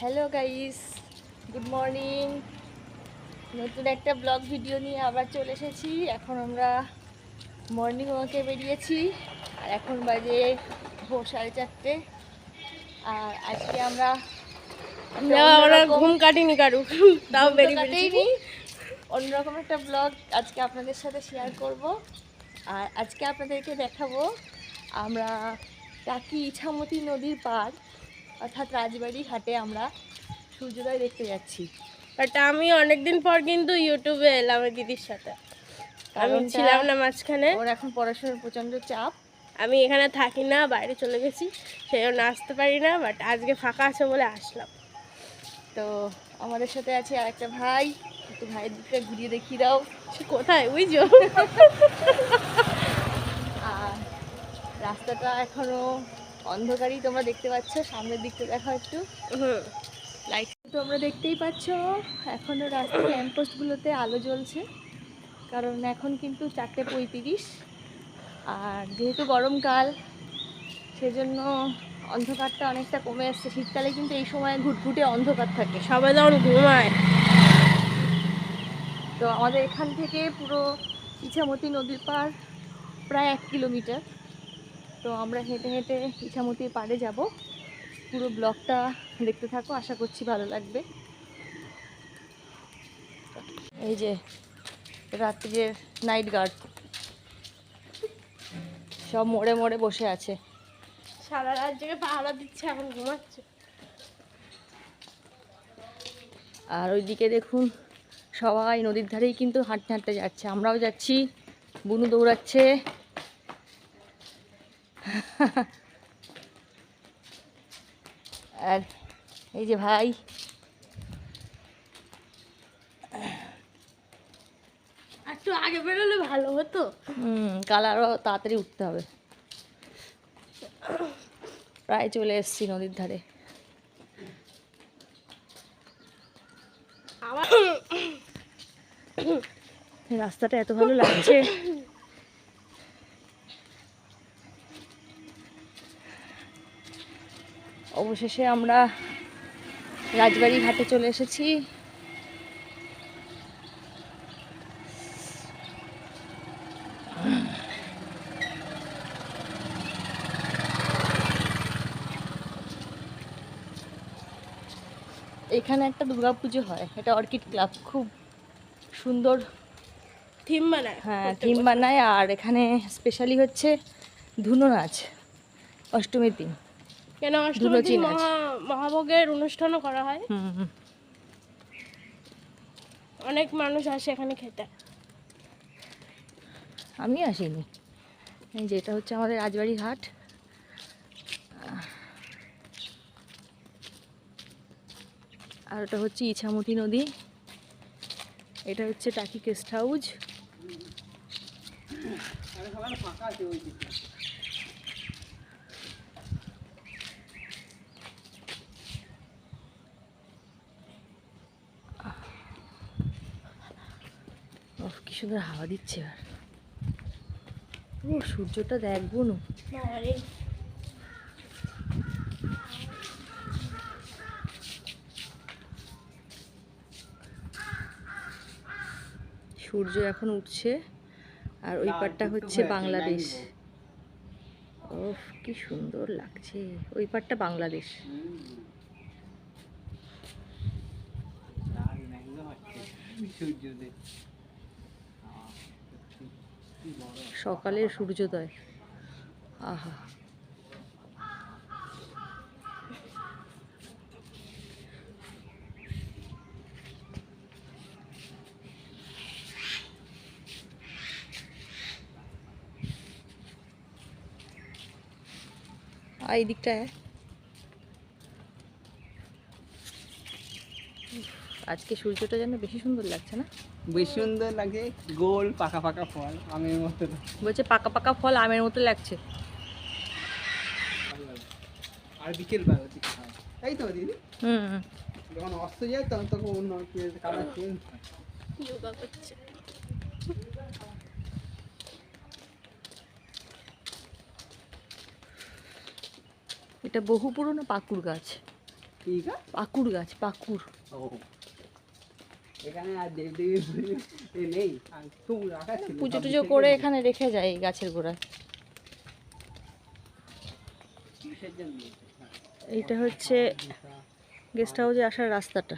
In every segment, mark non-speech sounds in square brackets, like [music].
Hello guys good morning নতুন একটা blog video নিয়ে আবার চলে এসেছি। এখন আমরা মর্নিং ওয়াকে বেরিয়েছি। আর এখন বাজে ভোর সাড়ে চারটে। আর আজকে আমরা ঘুম কাটিনি কারু তাও বেরিয়ে অন্যরকম একটা ব্লগ আজকে আপনাদের সাথে শেয়ার করব। আর আজকে আপনাদেরকে দেখাবো আমরা টাকি ইছামতি নদীর পার অর্থাৎ রাজবাড়ি ঘাটে আমরা সূর্যোদয় দেখতে যাচ্ছি। বাট আমি অনেকদিন পর কিন্তু ইউটিউবে এলাম দিদির সাথে। আমি ছিলাম না মাঝখানে। ওর এখন পড়াশোনার প্রচণ্ড চাপ। আমি এখানে থাকি না বাইরে চলে গেছি সেই জন্য আসতে পারি না বাট আজকে ফাঁকা আছে বলে আসলাম। তো আমাদের সাথে আছে আর একটা ভাই একটু ভাইয়ের দিকটা ঘুরিয়ে দেখিয়ে দাও। সে কোথায়? বুঝছ আর রাস্তাটা এখনও অন্ধকারই তোমরা দেখতে পাচ্ছ সামনের দিকটা দেখো একটু। লাইট তো আমরা দেখতেই পাচ্ছ এখনও রাস্তার ল্যাম্পপোস্টগুলোতে আলো জ্বলছে কারণ এখন কিন্তু চারটে পঁয়ত্রিশ আর যেহেতু গরমকাল সেজন্য অন্ধকারটা অনেকটা কমে আসছে। শীতকালে কিন্তু এই সময় ঘুটঘুটে অন্ধকার থাকে। সবাই তখন ঘুমায়। তো আমাদের এখান থেকে পুরো ইছামতি নদীর পার প্রায় এক কিলোমিটার। তো আমরা হেঁটে হেঁটে ইছামতির পাড়ে যাব। পুরো ব্লগটা দেখতে থাকো আশা করছি ভালো লাগবে। এই যে রাত্রির নাইট গার্ড সব মোড়ে মোড়ে বসে আছে। সারা রাত জেগে পাহারা দিচ্ছে এখন ঘুমাচ্ছে। আর ওইদিকে দেখুন সবাই নদীর ধারেই কিন্তু হাঁটতে হাঁটতে যাচ্ছে। আমরাও যাচ্ছি বুনু দৌড়াচ্ছে। [laughs] আর এই যে ভাই। একটু আগে বেরোলে ভালো হতো। হুম কাল আরও তাড়াতাড়ি উঠতে হবে। প্রায় চলে এসেছি নদীর ধারে। রাস্তাটা এত ভালো লাগছে। অবশেষে আমরা রাজবাড়ি ঘাটে চলে এসেছি। এখানে একটা দুর্গাপুজো হয় এটা অর্কিড ক্লাব খুব সুন্দর। থিম বানায় হ্যাঁ থিম বানায় আর এখানে স্পেশালি হচ্ছে ধুনো নাচ অষ্টমীর দিন। কেন অষ্টমীর। মহা মহাভোগের অনুষ্ঠানও করা হয়। অনেক মানুষ আসে এখানে খেতে। আমি আসিনি। এই যে হচ্ছে আমাদের রাজবাড়ি ঘাট। আর ওটা হচ্ছে ইছামতি নদী। এটা হচ্ছে টাকি গেস্ট হাউস। কি সুন্দর হাওয়া দিচ্ছে আর ও সূর্যটা দেখব না সূর্য এখন উঠছে আর ওই পারটা হচ্ছে বাংলাদেশ। ওফ কি সুন্দর লাগছে ওই পারটা বাংলাদেশ। সকালের সূর্যোদয়। আহা। এই দিকটায় আজকে সূর্যটা যেন বেশি সুন্দর লাগছে না? বেশ সুন্দর লাগে গোল পাকা পাকা ফল আমের মতো। বলছে পাকা পাকা ফল আমের মতো লাগছে। আর বিকেল বেলা হয় তাই তো দিদি? হুম। হুম। যখন অস্ত যায় তখন তখন অন্য কালার চেঞ্জ হয়। যোগা করছে। এটা বহু পুরনো পাকুর গাছ। কি গাছ? পাকুড় গাছ পাকুড়। ও। এখানে আর দেব নেই আর রাখা ছিল পুজো টুজো করে এখানে রেখে যায় এই গাছের গোড়ায়। এইটা হচ্ছে গেস্ট হাউসে আসার রাস্তাটা।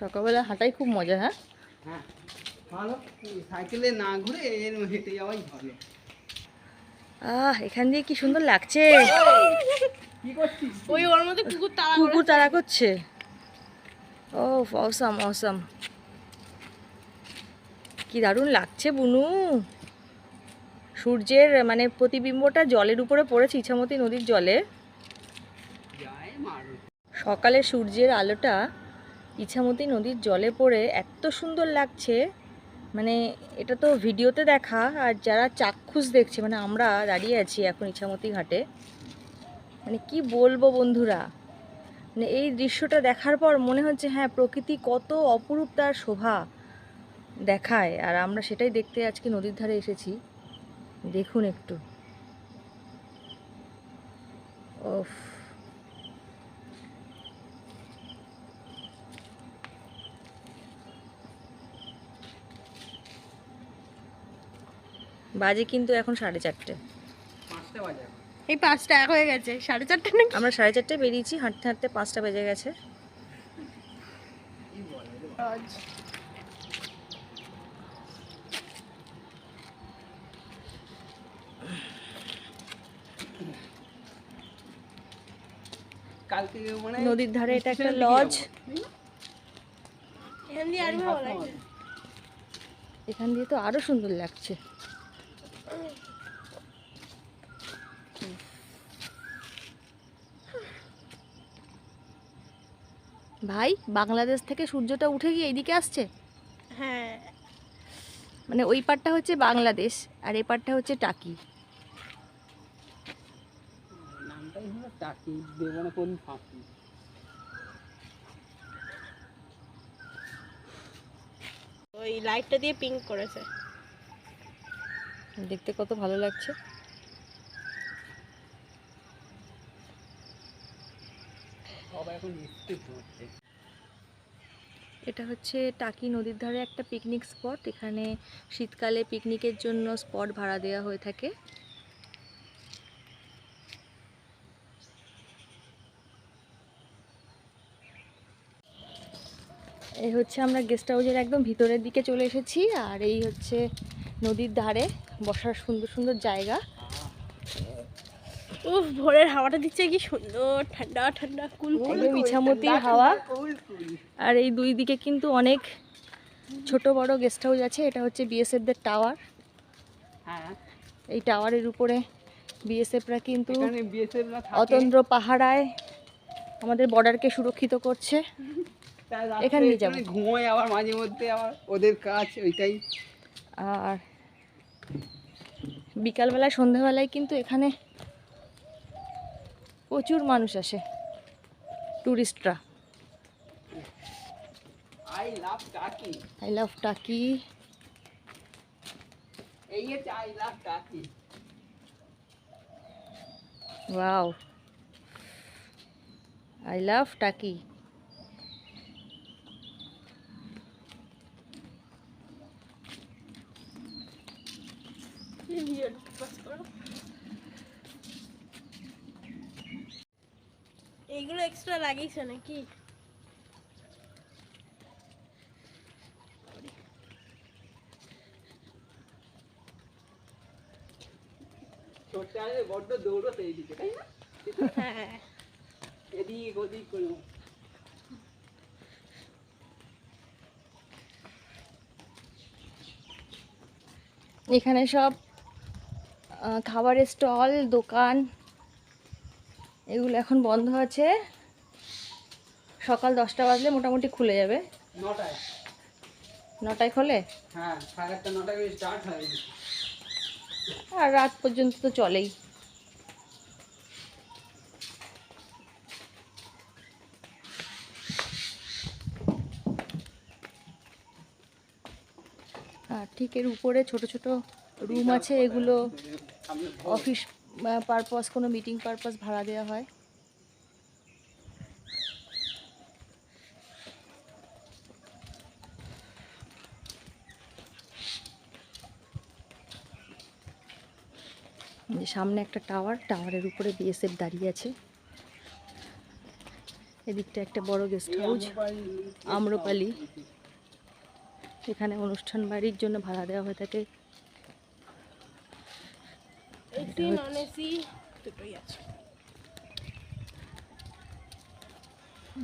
সকালবেলা হাঁটাই খুব মজা হ্যাঁ? হ্যাঁ। ভালো। সাইকেলে না ঘুরে এর হেঁটে যাওয়াই ভালো। আহ এখান দিয়ে কি সুন্দর লাগছে? কি করছিস? ওই ওর মধ্যে কুকুর তাড়া কুকুর তাড়া করছে। ও অসাম অসাম কি দারুণ লাগছে বুনু। সূর্যের মানে প্রতিবিম্বটা জলের উপরে পড়েছে ইছামতি নদীর জলে। সকালে সূর্যের আলোটা ইছামতি নদীর জলে পড়ে এত সুন্দর লাগছে। মানে এটা তো ভিডিওতে দেখা, আর যারা চাক্ষুষ দেখছে মানে আমরা দাঁড়িয়ে আছি এখন ইছামতি ঘাটে মানে কি বলব বন্ধুরা? মানে এই দৃশ্যটা দেখার পর মনে হচ্ছে হ্যাঁ প্রকৃতি কত অপরূপ তার শোভা দেখায়। আর আমরা সেটাই দেখতে আজকে নদীর ধারে এসেছি। দেখুন একটু। ওফ বাজে কিন্তু এখন সাড়ে চারটে। এই পাঁচটা এক হয়ে গেছে সাড়ে চারটে নাকি? আমরা সাড়ে চারটে বেরিয়েছি হাঁটতে হাঁটতে পাঁচটা বেজে গেছে। মানে নদীর ধারে এটা একটা লজ এখান দিয়ে আর ভালো লাগছে। এখান দিয়ে তো আরও সুন্দর লাগছে। ভাই বাংলাদেশ থেকে সূর্যটা উঠে গিয়ে এইদিকে আসছে? হ্যাঁ। মানে ওই পারটা হচ্ছে বাংলাদেশ আর এই পারটা হচ্ছে টাকি। টাকি দেবো কোন ফাঁকি। ওই লাইটটা দিয়ে পিঙ্ক করেছে। দেখতে কত ভালো লাগছে। এখন এটা হচ্ছে টাকি নদীর ধারে একটা পিকনিক স্পট এখানে শীতকালে পিকনিকের জন্য স্পট ভাড়া দেওয়া হয়ে থাকে। এই হচ্ছে আমরা গেস্ট হাউসের একদম ভিতরের দিকে চলে এসেছি, আর এই হচ্ছে নদীর ধারে বসার সুন্দর সুন্দর জায়গা। উফ ভোরের হাওয়াটা দিচ্ছে কি সুন্দর ঠান্ডা ঠান্ডা কুল কুল একদম হাওয়া। আর এই দুই দিকে কিন্তু অনেক ছোট বড় গেস্ট হাউস আছে এটা হচ্ছে বিএসএফদের টাওয়ার হ্যাঁ। এই টাওয়ারের উপরে বিএসএফরা কিন্তু এখানে অতন্দ্র পাহারায় আমাদের বর্ডারকে সুরক্ষিত করছে। রাত্রে যাব। এখানে ঘুমোয় আবার মাঝে মধ্যে আবার ওদের কাজ ওইটাই। আর বিকালবেলায় সন্ধ্যাবেলায় কিন্তু এখানে প্রচুর মানুষ আসে টুরিস্টরা আই লাভ টাকি আই লাভ টাকি এই হচ্ছে I love Taki wow I love Taki extra extra লাগিয়েছে নাকি? বড্ড দৌড়তে এইদিকে তাই না? হ্যাঁ। এদিক ওদিক করে। এখানে সব আহ, খাবারের স্টল দোকান এগুলো এখন বন্ধ আছে। সকাল দশটা বাজলে মোটামুটি খুলে যাবে। নটায়। নটায় খোলে? হ্যাঁ সাড়ে আটটা নটায় স্টার্ট হয়। আর রাত পর্যন্ত তো চলেই। আর ঠিক এর উপরে ছোট ছোট রুম আছে এগুলো অফিস পারপাস কোনো মিটিং পারপাস ভাড়া দেওয়া হয়। যে সামনে একটা টাওয়ার টাওয়ারের উপরে বিএসএফ দাঁড়িয়ে আছে। এদিকটা একটা বড় গেস্ট হাউস আম্রপালি। এখানে অনুষ্ঠান বাড়ির জন্য ভাড়া দেওয়া হয়ে থাকে দুটোই আছে।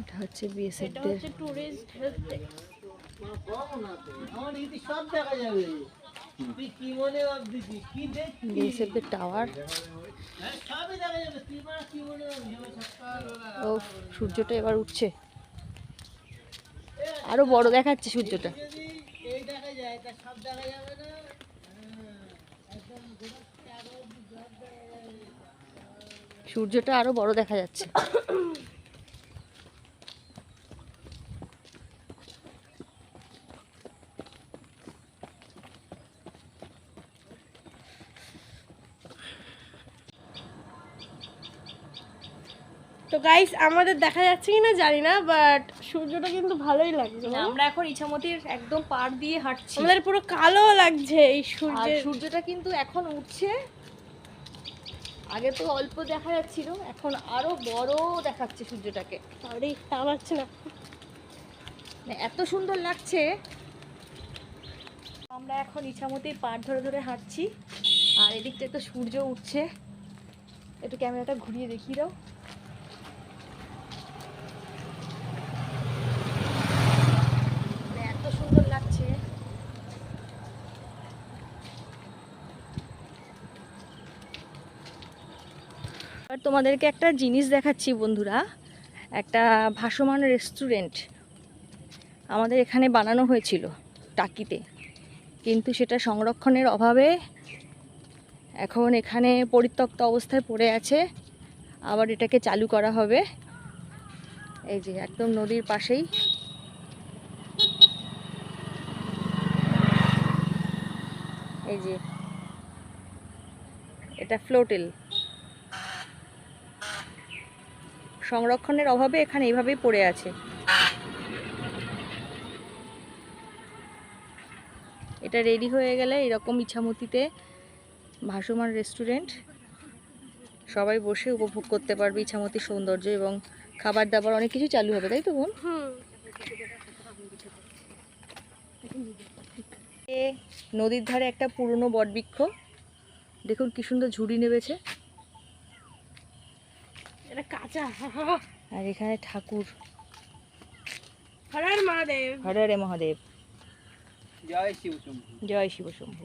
এটা হচ্ছে এটা হচ্ছে মনে টাওয়ার সবই দেখা যাবে। তুই মানে কি মনে ভাবছিস? সকালবেলা ও সূর্যটা এবার উঠছে। আরও বড় দেখাচ্ছে সূর্যটা যদি এই দেখা যায় তা সব দেখা যাবে না সূর্যটা আরও বড় দেখা যাচ্ছে। তো গাইস আমাদের দেখা যাচ্ছে কিনা জানি না বাট সূর্যটা কিন্তু ভালোই লাগছে। আমরা এখন ইছামতির একদম পার দিয়ে হাঁটছি। আমাদের পুরো কালো লাগছে এই আর সূর্যের সূর্যটা কিন্তু এখন উঠছে আগে তো অল্প দেখা যাচ্ছিল এখন আরও বড় দেখাচ্ছে সূর্যটাকে। না। মানে এত সুন্দর লাগছে। আমরা এখন ইচ্ছামতেই পাট ধরে ধরে হাঁটছি আর এদিকটা তো সূর্য উঠছে। একটু ক্যামেরাটা ঘুরিয়ে দেখিয়ে দাও মানে এত সুন্দর লাগছে আর তোমাদেরকে একটা জিনিস দেখাচ্ছি বন্ধুরা। একটা ভাসমান রেস্টুরেন্ট আমাদের এখানে বানানো হয়েছিল টাকিতে। কিন্তু সেটা সংরক্ষণের অভাবে এখন এখানে পরিত্যক্ত অবস্থায় পড়ে আছে। আবার এটাকে চালু করা হবে। এই যে একদম নদীর পাশেই। এই যে এটা ফ্লোটেল সংরক্ষণের অভাবে এখানে এইভাবেই পড়ে আছে। এটা রেডি হয়ে গেলে এরকম ইছামতিতে ভাসমান রেস্টুরেন্ট সবাই বসে উপভোগ করতে পারবে ইছামতির সৌন্দর্য এবং খাবার দাবার, অনেক কিছু চালু হবে, তাই তো বোন? নদীর ধারে একটা পুরনো বটবৃক্ষ। দেখুন কি সুন্দর ঝুড়ি নেবেছে আর এখানে ঠাকুর। হরার মহাদেব। হরে হরে মহাদেব। জয় শিব শম্ভু। জয় শিব শম্ভু।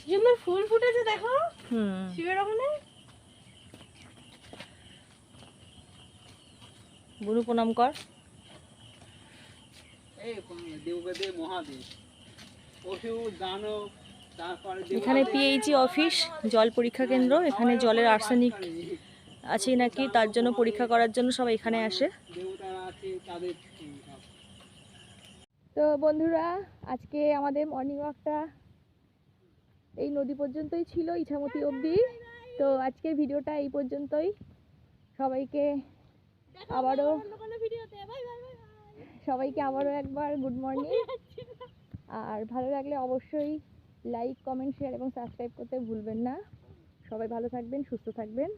সুন্দর ফুল ফুটেছে দেখো। হুম। শিবের ওখানে। বুনু প্রণাম কর। মহাদেব। এখানে পিএইচি অফিস জল পরীক্ষা কেন্দ্র এখানে জলের আর্সেনিক আছে নাকি? তার জন্য পরীক্ষা করার জন্য সবাই এখানে আসে। তো বন্ধুরা, আজকে আমাদের মর্নিং ওয়াকটা এই নদী পর্যন্তই ছিল, ইছামতি অবধি। তো আজকের ভিডিওটা এই পর্যন্তই। সবাইকে আবারও সবাইকে আবারও একবার গুড মর্নিং আর ভালো লাগলে অবশ্যই লাইক কমেন্ট শেয়ার এবং সাবস্ক্রাইব করতে ভুলবেন না। সবাই ভালো থাকবেন, সুস্থ থাকবেন।